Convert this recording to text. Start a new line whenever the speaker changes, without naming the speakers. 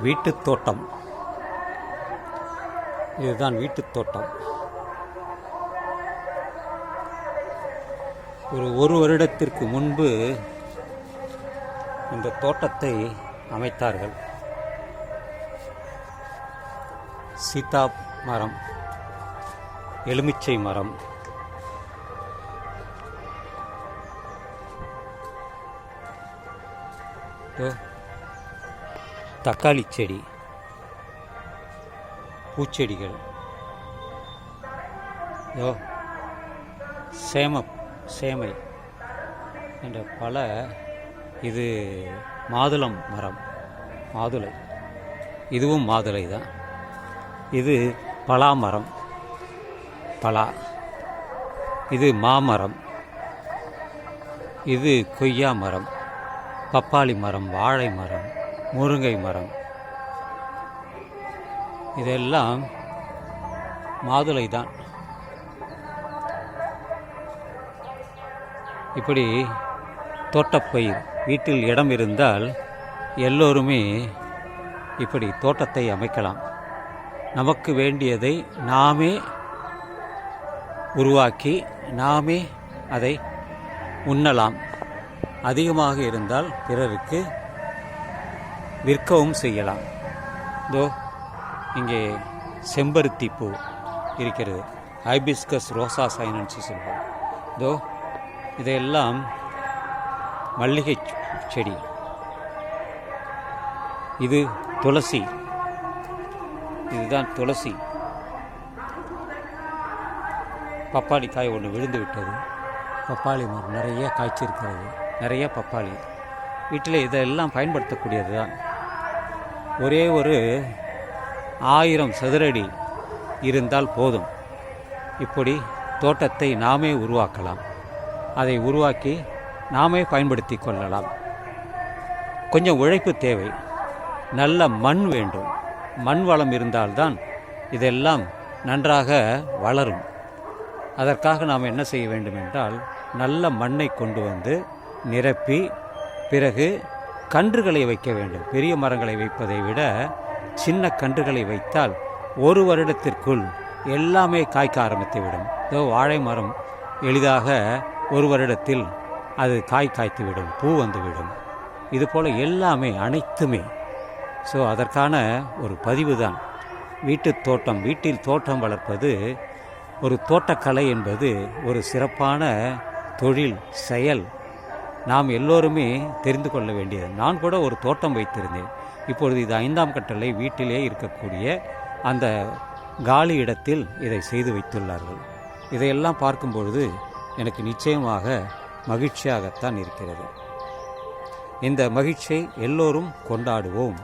வீட்டுத் தோட்டம். இதுதான் வீட்டுத் தோட்டம். ஒரு ஒரு வருடத்திற்கு முன்பு இந்த தோட்டத்தை அமைத்தார்கள். சீதா மரம் எலுமிச்சை மரம். இதோ தக்காளி செடி பூச்செடிகள். யோ சேம சேமை என்ற பல இது மாதுளம் மரம் மாதுளை. இதுவும் மாதுளை தான். இது பலா மரம் பலா. இது மாமரம் இது கொய்யா மரம் பப்பாளி மரம் வாழை மரம். முருங்கை மரம். இதெல்லாம் மாதுளை தான். இப்படி தோட்டப்பயிர் வீட்டில் இடம் இருந்தால் எல்லோருமே இப்படி தோட்டத்தை அமைக்கலாம். நமக்கு வேண்டியதை நாமே உருவாக்கி நாமே அதை உண்ணலாம். அதிகமாக இருந்தால் பிறருக்கு விற்கவும் செய்யலாம். இதோ இங்கே செம்பருத்தி பூ இருக்கிறது. ஹைபிஸ்கஸ் ரோசா சைனன்ஸு சொல்வோம். இதோ இதையெல்லாம் மல்லிகை செடி. இது துளசி. இதுதான் துளசி. பப்பாளி காய் ஒன்று விழுந்து விட்டது. பப்பாளி மரம் நிறைய காய்ச்சிருக்கிறது. நிறைய பப்பாளி. வீட்டில் இதெல்லாம் பயன்படுத்தக்கூடியது தான் ஒரே ஒரு ஆயிரம் சதுரடி இருந்தால் போதும். இப்படி தோட்டத்தை நாமே உருவாக்கலாம். அதை உருவாக்கி நாமே பயன்படுத்தி கொள்ளலாம். கொஞ்சம் உழைப்பு தேவை. நல்ல மண் வேண்டும். மண் வளம் இருந்தால்தான் இதெல்லாம் நன்றாக வளரும். அதற்காக நாம் என்ன செய்ய வேண்டும் என்றால் நல்ல மண்ணை கொண்டு வந்து நிரப்பி பிறகு கன்றுகளை வைக்க வேண்டும். பெரிய மரங்களை வைப்பதை விட சின்ன கன்றுகளை வைத்தால் ஒரு வருடத்திற்குள் எல்லாமே காய்க்க ஆரம்பித்து விடும். இதோ வாழை மரம் எளிதாக ஒரு வருடத்தில் அது காய் காய்த்துவிடும் பூ வந்துவிடும் இதுபோல் எல்லாமே அனைத்துமே. ஸோ அதற்கான ஒரு பதிவு தான். வீட்டுத் தோட்டம் வீட்டில் தோட்டம் வளர்ப்பது ஒரு தோட்டக்கலை என்பது ஒரு சிறப்பான தொழில் செயல் நாம் எல்லோருமே தெரிந்து கொள்ள வேண்டியது. நான் கூட ஒரு தோட்டம் வைத்திருந்தேன். இப்பொழுது இது ஐந்தாம் கட்டளை வீட்டிலே இருக்கக்கூடிய அந்த காலி இடத்தில் இதை செய்து வைத்துள்ளார்கள். இதையெல்லாம் பார்க்கும் பொழுது எனக்கு நிச்சயமாக மகிழ்ச்சியாகத்தான் இருக்கிறது. இந்த மகிழ்ச்சியை எல்லோரும் கொண்டாடுவோம்.